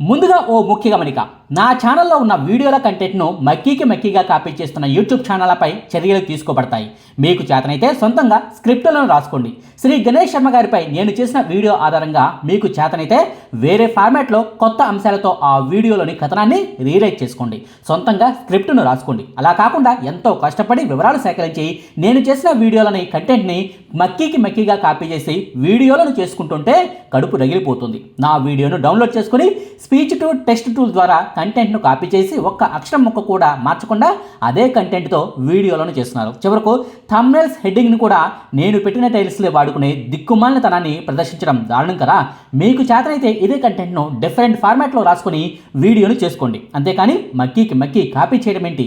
ముందుగా ఓ ముఖ్య గమనిక. నా ఛానల్లో ఉన్న వీడియోల కంటెంట్ను మక్కీకి మక్కీగా కాపీ చేస్తున్న యూట్యూబ్ ఛానళ్ళపై చర్యలు తీసుకోబడతాయి. మీకు చేతనైతే సొంతంగా స్క్రిప్టులను రాసుకోండి. శ్రీ గణేష్ శర్మ గారిపై నేను చేసిన వీడియో ఆధారంగా మీకు చేతనైతే వేరే ఫార్మాట్లో కొత్త అంశాలతో ఆ వీడియోలోని కథనాన్ని రీరైట్ చేసుకోండి. సొంతంగా స్క్రిప్టును రాసుకోండి. అలా కాకుండా ఎంతో కష్టపడి వివరాలు సేకరించి నేను చేసిన వీడియోలని కంటెంట్ని మక్కీకి మక్కీగా కాపీ చేసి వీడియోలను చేసుకుంటుంటే కడుపు రగిలిపోతుంది. నా వీడియోను డౌన్లోడ్ చేసుకుని స్పీచ్ టు టెక్స్ట్ టూల్ ద్వారా కంటెంట్ను కాపీ చేసి ఒక్క అక్షరం ముక్క కూడా మార్చకుండా అదే కంటెంట్తో వీడియోలను చేస్తున్నారు. చివరకు థంబ్నెల్స్ హెడ్డింగ్ని కూడా నేను పెట్టిన టైల్స్లో వాడుకునే దిక్కుమాలిన తనాన్ని ప్రదర్శించడం దారుణం కదా? మీకు చేతనైతే ఇదే కంటెంట్ను డిఫరెంట్ ఫార్మాట్లో రాసుకొని వీడియోను చేసుకోండి. అంతేకాని మక్కీకి మక్కీ కాపీ చేయడం ఏంటి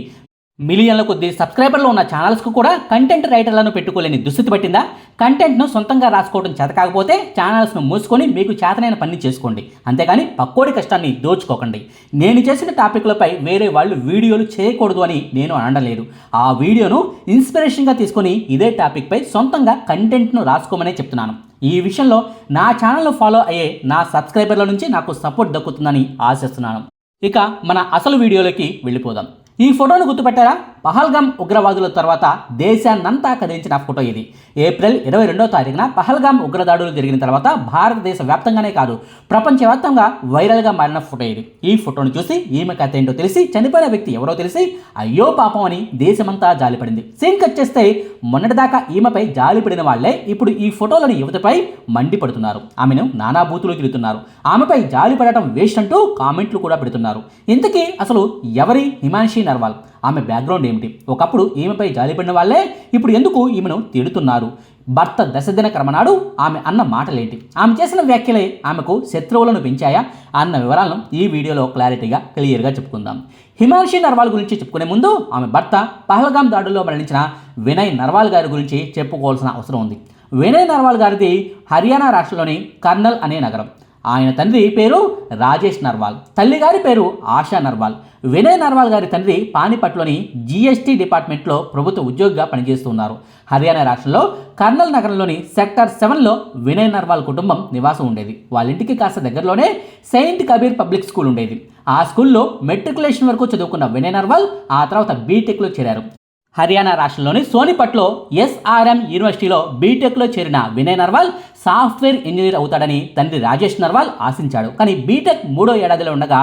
మిలియన్ల కొద్ది సబ్స్క్రైబర్లు ఉన్న ఛానల్స్కు కూడా కంటెంట్ రైటర్లను పెట్టుకోలేని దుస్థితి పట్టిందా? కంటెంట్ను సొంతంగా రాసుకోవడం చేతకాకపోతే ఛానల్స్ను మూసుకొని మీకు చేతనైన పని చేసుకోండి. అంతేగాని పక్కోడి కష్టాన్ని దోచుకోకండి. నేను చేసిన టాపిక్లపై వేరే వాళ్ళు వీడియోలు చేయకూడదు అని నేను అనడలేదు ఆ వీడియోను ఇన్స్పిరేషన్గా తీసుకొని ఇదే టాపిక్పై సొంతంగా కంటెంట్ను రాసుకోమనే చెప్తున్నాను. ఈ విషయంలో నా ఛానల్ను ఫాలో అయ్యే నా సబ్స్క్రైబర్ల నుంచి నాకు సపోర్ట్ దక్కుతుందని ఆశిస్తున్నాను. ఇక మన అసలు వీడియోలోకి వెళ్ళిపోదాం. ఈ ఫోటోను గుర్తుపెట్టారా? పహల్గామ్ ఉగ్రవాదుల తర్వాత దేశాన్నంతా కదిలించిన ఫోటో ఇది. ఏప్రిల్ ఇరవై రెండో తారీఖున పహల్గామ్ ఉగ్రదాడులు జరిగిన తర్వాత భారతదేశ వ్యాప్తంగానే కాదు ప్రపంచవ్యాప్తంగా వైరల్గా మారిన ఫోటో ఇది. ఈ ఫోటోను చూసి ఈమె కథ ఏంటో తెలిసి చనిపోయిన వ్యక్తి ఎవరో తెలిసి అయ్యో పాపం అని దేశమంతా జాలిపడింది. సీన్ కట్ చేస్తే మొన్నటిదాకా ఈమెపై జాలిపడిన వాళ్ళే ఇప్పుడు ఈ ఫోటోలోని యువతపై మండిపడుతున్నారు. ఆమెను నానా బూతులు తిరుగుతున్నారు ఆమెపై జాలిపడటం వేస్ట్ అంటూ కామెంట్లు కూడా పెడుతున్నారు. ఇంతకీ అసలు ఎవరి హిమాన్షి నర్వాల్? ఆమె బ్యాక్గ్రౌండ్ ఏమిటి? ఒకప్పుడు ఈమెపై జాలిపడిన వాళ్ళే ఇప్పుడు ఎందుకు ఈమెను తిడుతున్నారు? భర్త దశదిన క్రమనాడు ఆమె అన్న మాటలేంటి? ఆమె చేసిన వ్యాఖ్యలే ఆమెకు శత్రువులను పెంచాయా? అన్న వివరాలను ఈ వీడియోలో క్లారిటీగా క్లియర్గా చెప్పుకుందాం. హిమాన్షి నర్వాల్ గురించి చెప్పుకునే ముందు ఆమె భర్త పహల్గాం దాడుల్లో మరణించిన వినయ్ నర్వాల్ గారి గురించి చెప్పుకోవాల్సిన అవసరం ఉంది. వినయ్ నర్వాల్ గారిది హర్యానా రాష్ట్రంలోని కర్నల్ అనే నగరం. ఆయన తండ్రి పేరు రాజేష్ నర్వాల్. తల్లిగారి పేరు ఆశా నర్వాల్. వినయ్ నర్వాల్ గారి తండ్రి పానిపట్లోని జీఎస్టీ డిపార్ట్మెంట్లో ప్రభుత్వ ఉద్యోగిగా పనిచేస్తున్నారు. హర్యానా రాష్ట్రంలో కర్నల్ నగరంలోని సెక్టర్ సెవెన్లో వినయ్ నర్వాల్ కుటుంబం నివాసం ఉండేది. వాళ్ళ ఇంటికి కాస్త దగ్గరలోనే సెయింట్ కబీర్ పబ్లిక్ స్కూల్ ఉండేది. ఆ స్కూల్లో మెట్రికులేషన్ వరకు చదువుకున్న వినయ్ నర్వాల్ ఆ తర్వాత బీటెక్లో చేరారు. హర్యానా రాష్ట్రంలోని సోనిపట్లో ఎస్ఆర్ఎం యూనివర్సిటీలో బీటెక్లో చేరిన వినయ్ నర్వాల్ సాఫ్ట్వేర్ ఇంజనీర్ అవుతాడని తండ్రి రాజేష్ నర్వాల్ ఆశించాడు. కానీ బీటెక్ మూడో ఏడాదిలో ఉండగా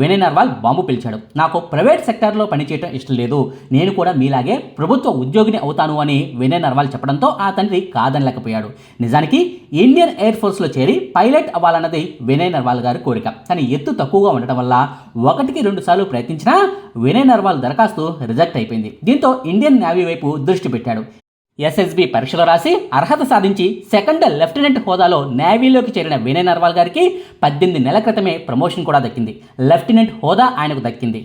వినయ్ నర్వాల్ బాంబు పిలిచాడు. నాకు ప్రైవేట్ సెక్టార్లో పనిచేయడం ఇష్టం లేదు. నేను కూడా మీలాగే ప్రభుత్వ ఉద్యోగిని అవుతాను అని వినయ్ నర్వాల్ చెప్పడంతో ఆ తండ్రి కాదనలేకపోయాడు. నిజానికి ఇండియన్ ఎయిర్ ఫోర్స్లో చేరి పైలట్ అవ్వాలన్నది వినయ్ నర్వాల్ గారి కోరిక. కానీ ఎత్తు తక్కువగా ఉండటం వల్ల ఒకటికి రెండు సార్లు ప్రయత్నించినా వినయ్ నర్వాల్ దరఖాస్తు రిజెక్ట్ అయిపోయింది. దీంతో ఇండియన్ నేవీ వైపు దృష్టి పెట్టాడు. ఎస్ఎస్బి పరీక్షలు రాసి అర్హత సాధించి సెకండ్ లెఫ్టినెంట్ హోదాలో నేవీలోకి చేరిన వినయ్ నర్వాల్ గారికి పద్దెనిమిది నెలల క్రితమే ప్రమోషన్ కూడా దక్కింది. లెఫ్టినెంట్ హోదా ఆయనకు దక్కింది.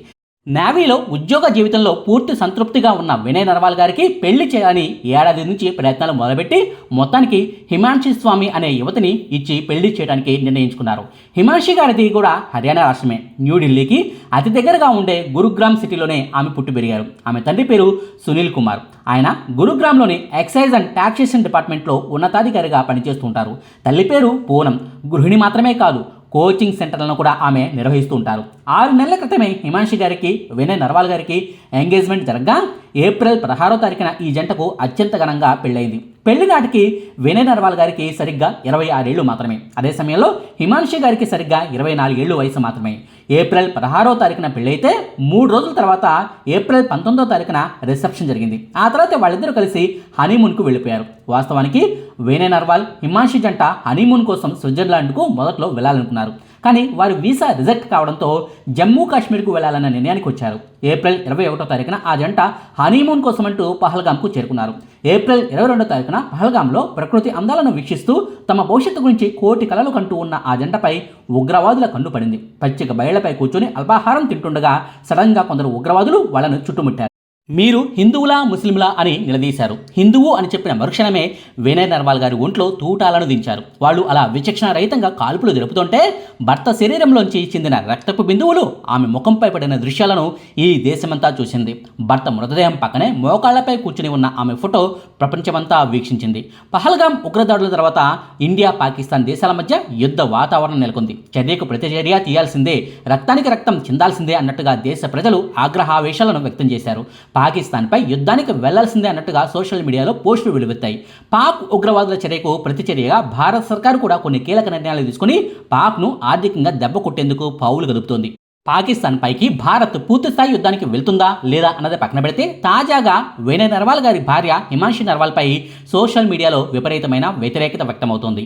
నావీలో ఉద్యోగ జీవితంలో పూర్తి సంతృప్తిగా ఉన్న వినయ్ నర్వాల్ గారికి పెళ్ళి చేయాలని ఏడాది నుంచి ప్రయత్నాలు మొదలుపెట్టి మొత్తానికి హిమాంషి స్వామి అనే యువతిని ఇచ్చి పెళ్ళి చేయడానికి నిర్ణయించుకున్నారు. హిమాంషి గారిది కూడా హర్యానా రాష్ట్రమే. న్యూఢిల్లీకి అతి దగ్గరగా ఉండే గురుగ్రామ్ సిటీలోనే ఆమె పుట్టి పెరిగారు. ఆమె తండ్రి పేరు సునీల్ కుమార్. ఆయన గురుగ్రామ్లోని ఎక్సైజ్ అండ్ టాక్సేషన్ డిపార్ట్మెంట్లో ఉన్నతాధికారిగా పనిచేస్తుంటారు తల్లి పేరు పూనం. గృహిణి మాత్రమే కాదు కోచింగ్ సెంటర్లను కూడా ఆమె నిర్వహిస్తూ ఉంటారు. ఆరు నెలల క్రితమే హిమాంషి గారికి వినయ్ నర్వాల్ గారికి ఎంగేజ్మెంట్ జరగగా ఏప్రిల్ పదహారో తారీఖున ఈ జంటకు అత్యంత ఘనంగా పెళ్ళైంది పెళ్ళి నాటికి వినయ్ నర్వాల్ గారికి సరిగ్గా ఇరవై ఆరేళ్ళు మాత్రమే. అదే సమయంలో హిమాంషి గారికి సరిగ్గా ఇరవై నాలుగేళ్ళు వయసు మాత్రమే. ఏప్రిల్ పదహారో తారీఖున పెళ్ళైతే మూడు రోజుల తర్వాత ఏప్రిల్ పంతొమ్మిదో తారీఖున రిసెప్షన్ జరిగింది. ఆ తర్వాత వాళ్ళిద్దరూ కలిసి హనీమూన్కు వెళ్ళిపోయారు. వాస్తవానికి వినయ్ నర్వాల్ హిమాంషి జంట హనీమూన్ కోసం స్విట్జర్లాండ్కు మొదట్లో వెళ్ళాలనుకున్నారు కానీ వారు వీసా రిజెక్ట్ కావడంతో జమ్మూ కాశ్మీర్కు వెళ్ళాలన్న నిర్ణయానికి వచ్చారు. ఏప్రిల్ ఇరవై ఒకటో తారీఖున ఆ జంట హనీమూన్ కోసమంటూ పహల్గామ్కు చేరుకున్నారు. ఏప్రిల్ ఇరవై రెండో తారీఖున పహల్గాంలో ప్రకృతి అందాలను వీక్షిస్తూ తమ భవిష్యత్తు గురించి కోటి కలలు కంటూ ఉన్న ఆ జంటపై ఉగ్రవాదుల కన్ను పడింది. పచ్చిక బయళ్ళపై కూర్చొని అల్పాహారం తింటుండగా సడన్గా కొందరు ఉగ్రవాదులు వాళ్ళను చుట్టుముట్టారు. మీరు హిందువులా ముస్లింలా అని నిలదీశారు. హిందువు అని చెప్పిన మరుక్షణమే వినయ్ నర్వాల్ గారి ఒంట్లో తూటాలను దించారు. వాళ్ళు అలా విచక్షణ రహితంగా కాల్పులు జరుపుతుంటే భర్త శరీరంలోంచి చెందిన రక్తపు బిందువులు ఆమె ముఖంపై పడిన దృశ్యాలను ఈ దేశమంతా చూసింది. భర్త మృతదేహం పక్కనే మోకాళ్ళపై కూర్చుని ఉన్న ఆమె ఫోటో ప్రపంచమంతా వీక్షించింది. పహల్గాం ఉగ్రదాడుల తర్వాత ఇండియా పాకిస్తాన్ దేశాల మధ్య యుద్ధ వాతావరణం నెలకొంది. చర్యకు ప్రతిచర్య తీయాల్సిందే రక్తానికి రక్తం చిందాల్సిందే అన్నట్టుగా దేశ ప్రజలు ఆగ్రహావేశాలను వ్యక్తం చేశారు. పాకిస్తాన్పై యుద్ధానికి వెళ్ళాల్సిందే అన్నట్టుగా సోషల్ మీడియాలో పోస్టులు వెలువెత్తాయి. పాక్ ఉగ్రవాదుల చర్యకు ప్రతిచర్యగా భారత సర్కారు కూడా కొన్ని కీలక నిర్ణయాలు తీసుకుని పాక్ను ఆర్థికంగా దెబ్బ కొట్టేందుకు పావులు గదుపుతోంది. పాకిస్తాన్ పైకి భారత్ పూర్తిస్థాయి యుద్ధానికి వెళ్తుందా లేదా అన్నది పక్కన పెడితే తాజాగా వినయ్ నర్వాల్ గారి భార్య హిమాంషి నర్వాల్పై సోషల్ మీడియాలో విపరీతమైన వ్యతిరేకత వ్యక్తమవుతోంది.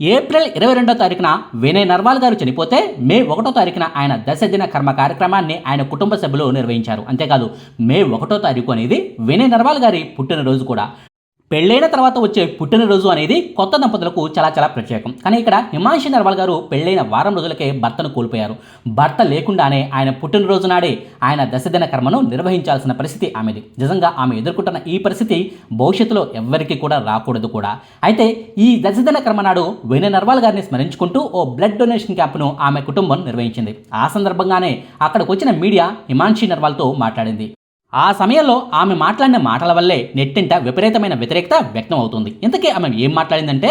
ఏప్రిల్ ఇరవై రెండో తారీఖున వినయ్ నర్వాల్ గారు చనిపోతే మే ఒకటో తారీఖున ఆయన దశదిన కర్మ కార్యక్రమాన్ని ఆయన కుటుంబ సభ్యులు నిర్వహించారు. అంతేకాదు మే ఒకటో తారీఖు అనేది వినయ్ నర్వాల్ గారి పుట్టినరోజు కూడా. పెళ్ళైన తర్వాత వచ్చే పుట్టినరోజు అనేది కొత్త దంపతులకు చాలా చాలా ప్రత్యేకం. కానీ ఇక్కడ హిమాంశి నర్వాల్ గారు పెళ్ళైన వారం రోజులకే భర్తను కోల్పోయారు. భర్త లేకుండానే ఆయన పుట్టినరోజు నాడే ఆయన దశదిన కర్మను నిర్వహించాల్సిన పరిస్థితి ఆమెది. నిజంగా ఆమె ఎదుర్కొంటున్న ఈ పరిస్థితి భవిష్యత్తులో ఎవ్వరికీ కూడా రాకూడదు కూడా. అయితే ఈ దశదిన కర్మ నాడు వినయ్ నర్వాల్ గారిని స్మరించుకుంటూ ఓ బ్లడ్ డొనేషన్ క్యాంప్ను ఆమె కుటుంబం నిర్వహించింది. ఆ సందర్భంగానే అక్కడికి వచ్చిన మీడియా హిమాంశి నర్వాల్తో మాట్లాడింది. ఆ సమయంలో ఆమె మాట్లాడిన మాటల వల్లే నెట్టింట విపరీతమైన వ్యతిరేకత వ్యక్తం అవుతుంది ఇంతకీ ఆమె ఏం మాట్లాడిందంటే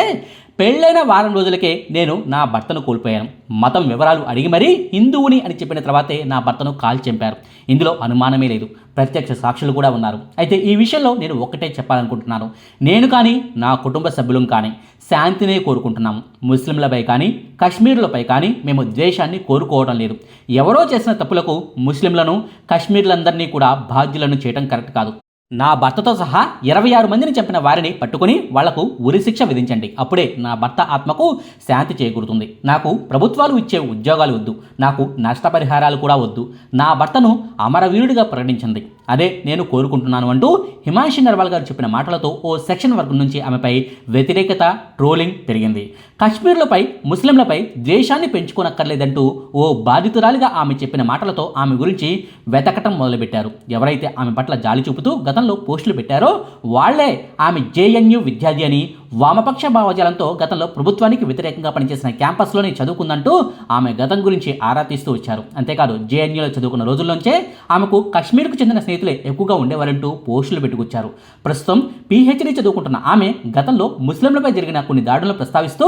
పెళ్ళైన వారం రోజులకే నేను నా భర్తను కోల్పోయాను. మతం వివరాలు అడిగి మరీ హిందువుని అని చెప్పిన తర్వాతే నా భర్తను కాల్ చంపారు. ఇందులో అనుమానమే లేదు. ప్రత్యక్ష సాక్షులు కూడా ఉన్నారు. అయితే ఈ విషయంలో నేను ఒక్కటే చెప్పాలనుకుంటున్నాను. నేను కానీ నా కుటుంబ సభ్యులం కానీ శాంతినే కోరుకుంటున్నాము ముస్లింలపై కానీ కశ్మీర్లపై కానీ మేము ద్వేషాన్ని కోరుకోవడం లేదు. ఎవరో చేసిన తప్పులకు ముస్లింలను కశ్మీర్లందరినీ కూడా బాధ్యులను చేయడం కరెక్ట్ కాదు. నా భర్తతో సహా ఇరవై ఆరు మందిని చంపిన వారిని పట్టుకుని వాళ్ళకు ఉరిశిక్ష విధించండి. అప్పుడే నా భర్త ఆత్మకు శాంతి చేకూరుతుంది. నాకు ప్రభుత్వాలు ఇచ్చే ఉద్యోగాలు వద్దు. నాకు నష్టపరిహారాలు కూడా వద్దు. నా భర్తను అమరవీరుడిగా ప్రకటించింది. అదే నేను కోరుకుంటున్నాను అంటూ హిమాంషి నర్వాల్ గారు చెప్పిన మాటలతో ఓ సెక్షన్ వర్గం నుంచి ఆమెపై వ్యతిరేకత ట్రోలింగ్ పెరిగింది. కశ్మీర్లపై ముస్లింలపై ద్వేషాన్ని పెంచుకోనక్కర్లేదంటూ ఓ బాధితురాలిగా ఆమె చెప్పిన మాటలతో ఆమె గురించి వెతకటం మొదలుపెట్టారు. ఎవరైతే ఆమె పట్ల జాలి చూపుతూ గతంలో పోస్టులు పెట్టారో వాళ్ళే ఆమె జేఎన్యు విద్యార్థి అని వామపక్ష భావజాలంతో గతంలో ప్రభుత్వానికి వ్యతిరేకంగా పనిచేసిన క్యాంపస్లోనే చదువుకుందంటూ ఆమె గతం గురించి ఆరా తీస్తూ వచ్చారు. అంతేకాదు జేఎన్యూలో చదువుకున్న రోజుల్లోంచే ఆమెకు కశ్మీర్కు చెందిన స్నేహితులే ఎక్కువగా ఉండేవారంటూ పోస్టులు పెట్టుకొచ్చారు. ప్రస్తుతం పీహెచ్డీ చదువుకుంటున్న ఆమె గతంలో ముస్లింలపై జరిగిన కొన్ని దాడులను ప్రస్తావిస్తూ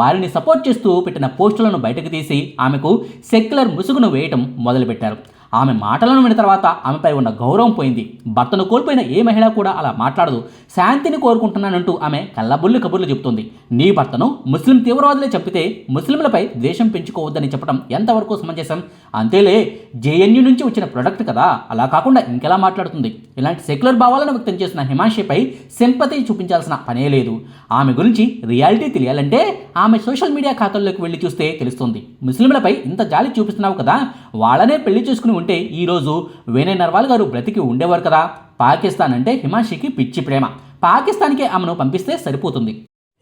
వారిని సపోర్ట్ చేస్తూ పెట్టిన పోస్టులను బయటకు తీసి ఆమెకు సెక్యులర్ ముసుగును వేయటం మొదలుపెట్టారు. ఆమె మాటలను విన్న తర్వాత ఆమెపై ఉన్న గౌరవం పోయింది. భర్తను కోల్పోయిన ఏ మహిళ కూడా అలా మాట్లాడదు. శాంతిని కోరుకుంటున్నానంటూ ఆమె కళ్ళబుల్లి కబుర్లు చెబుతుంది. నీ భర్తను ముస్లిం తీవ్రవాదులే చెప్పితే ముస్లింలపై ద్వేషం పెంచుకోవద్దని చెప్పడం ఎంతవరకు సమంజసం? అంతేలే జేఎన్యూ నుంచి వచ్చిన ప్రొడక్ట్ కదా. అలా కాకుండా ఇంకెలా మాట్లాడుతుంది? ఇలాంటి సెక్యులర్ భావాలను వ్యక్తం చేసిన హిమాంషిపై సింపతి చూపించాల్సిన పనే లేదు. ఆమె గురించి రియాలిటీ తెలియాలంటే ఆమె సోషల్ మీడియా ఖాతాల్లోకి వెళ్ళి చూస్తే తెలుస్తుంది. ముస్లింలపై ఇంత జాలి చూపిస్తున్నావు కదా. వాళ్ళనే పెళ్ళి చేసుకుని ఉంటే ఈరోజు వినయ్ నర్వాల్ గారు బ్రతికి ఉండేవారు కదా. పాకిస్తాన్ అంటే హిమాషికి పిచ్చి ప్రేమ. పాకిస్తాన్కే ఆమెను పంపిస్తే సరిపోతుంది.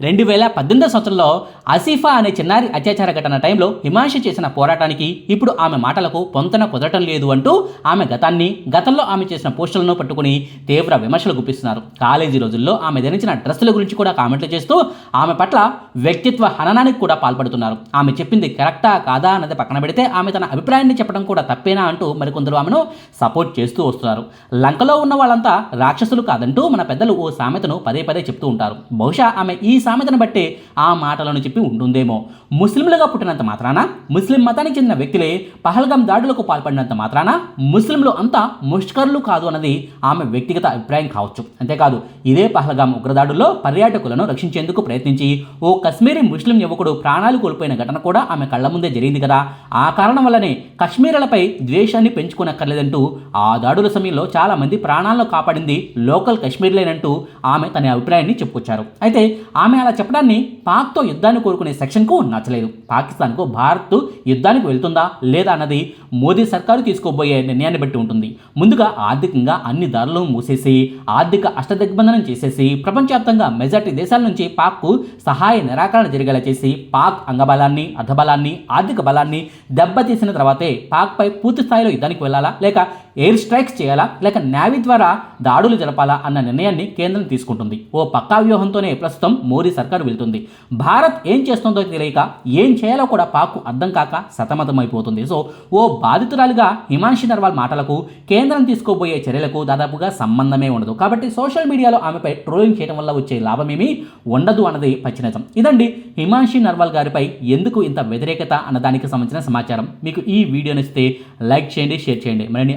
రెండు వేల పద్దెనిమిదో సంవత్సరంలో అసీఫా అనే చిన్నారి అత్యాచార ఘటన టైంలో హిమాంషి చేసిన పోరాటానికి ఇప్పుడు ఆమె మాటలకు పొంతన కుదరటం లేదు అంటూ ఆమె గతాన్ని గతంలో ఆమె చేసిన పోస్టులను పట్టుకుని తీవ్ర విమర్శలు గుప్పిస్తున్నారు. కాలేజీ రోజుల్లో ఆమె ధరించిన డ్రెస్సుల గురించి కూడా కామెంట్లు చేస్తూ ఆమె పట్ల వ్యక్తిత్వ హననానికి కూడా పాల్పడుతున్నారు. ఆమె చెప్పింది కరెక్టా కాదా అన్నది పక్కన పెడితే ఆమె తన అభిప్రాయాన్ని చెప్పడం కూడా తప్పేనా అంటూ మరికొందరు ఆమెను సపోర్ట్ చేస్తూ వస్తున్నారు. లంకలో ఉన్న వాళ్ళంతా రాక్షసులు కాదంటూ మన పెద్దలు ఓ సామెతను పదే పదే చెప్తూ ఉంటారు. బహుశా ఆమె ఈ సామెతను బట్టే ఆ మాటలను చెప్పి ఉంటుందేమో ముస్లింలుగా పుట్టినంత మాత్రాన? ముస్లిం మతానికి చెందిన వ్యక్తులే పహల్గం దాడులకు పాల్పడినంత మాత్రాన? ముస్లింలు అంతా ముష్కర్లు కాదు అన్నది ఆమె వ్యక్తిగత అభిప్రాయం కావచ్చు. అంతేకాదు ఇదే పహల్గాం ఉగ్రదాడుల్లో పర్యాటకులను రక్షించేందుకు ప్రయత్నించి ఓ కశ్మీరీ ముస్లిం యువకుడు ప్రాణాలు కోల్పోయిన ఘటన కూడా ఆమె కళ్ళ ముందే జరిగింది కదా. ఆ కారణం వల్లనే కశ్మీరులపై ద్వేషాన్ని పెంచుకోనక్కర్లేదంటూ ఆ దాడుల సమయంలో చాలా మంది ప్రాణాలను కాపాడింది లోకల్ కశ్మీర్లేనంటూ ఆమె తన అభిప్రాయాన్ని చెప్పుకొచ్చారు. అయితే ఆమె అలా చెప్పడాన్ని పాక్తో యుద్ధాన్ని కోరుకునే సెక్షన్కు నచ్చలేదు. పాకిస్తాన్కు భారత్ యుద్ధానికి వెళ్తుందా లేదా అన్నది మోదీ సర్కారు తీసుకోబోయే నిర్ణయాన్ని బట్టి ఉంటుంది. ముందుగా ఆర్థికంగా అన్ని దారులను మూసేసి ఆర్థిక అష్టదిగ్బంధనం చేసేసి ప్రపంచవ్యాప్తంగా మెజార్టీ దేశాల నుంచి పాక్కు సహాయ నిరాకరణ జరిగేలా చేసి పాక్ అంగబలాన్ని అర్ధబలాన్ని ఆర్థిక బలాన్ని దెబ్బతీసిన తర్వాతే పాక్పై పూర్తి స్థాయిలో యుద్ధానికి వెళ్ళాలా? లేక ఎయిర్ స్ట్రైక్స్ చేయాలా? లేక నావీ ద్వారా దాడులు జరపాలా అన్న నిర్ణయాన్ని కేంద్రం తీసుకుంటుంది. ఓ పక్కా వ్యూహంతోనే ప్రస్తుతం మోదీ సర్కారు వెళ్తుంది. భారత్ ఏం చేస్తుందో తెలియక ఏం చేయాలో కూడా పాక్ అర్థం కాక సతమతమైపోతుంది. సో ఓ బాధితురాలుగా హిమాన్షి నర్వాల్ మాటలకు కేంద్రం తీసుకోబోయే చర్యలకు దాదాపుగా సంబంధమే ఉండదు. కాబట్టి సోషల్ మీడియాలో ఆమెపై ట్రోలింగ్ చేయడం వల్ల వచ్చే లాభమేమీ ఉండదు అన్నది పచ్చినజం. ఇదండి హిమాన్షి నర్వాల్ గారిపై ఎందుకు ఇంత వ్యతిరేకత అన్న దానికి సంబంధించిన సమాచారం. మీకు ఈ వీడియో నచ్చితే లైక్ చేయండి షేర్ చేయండి. మరిన్ని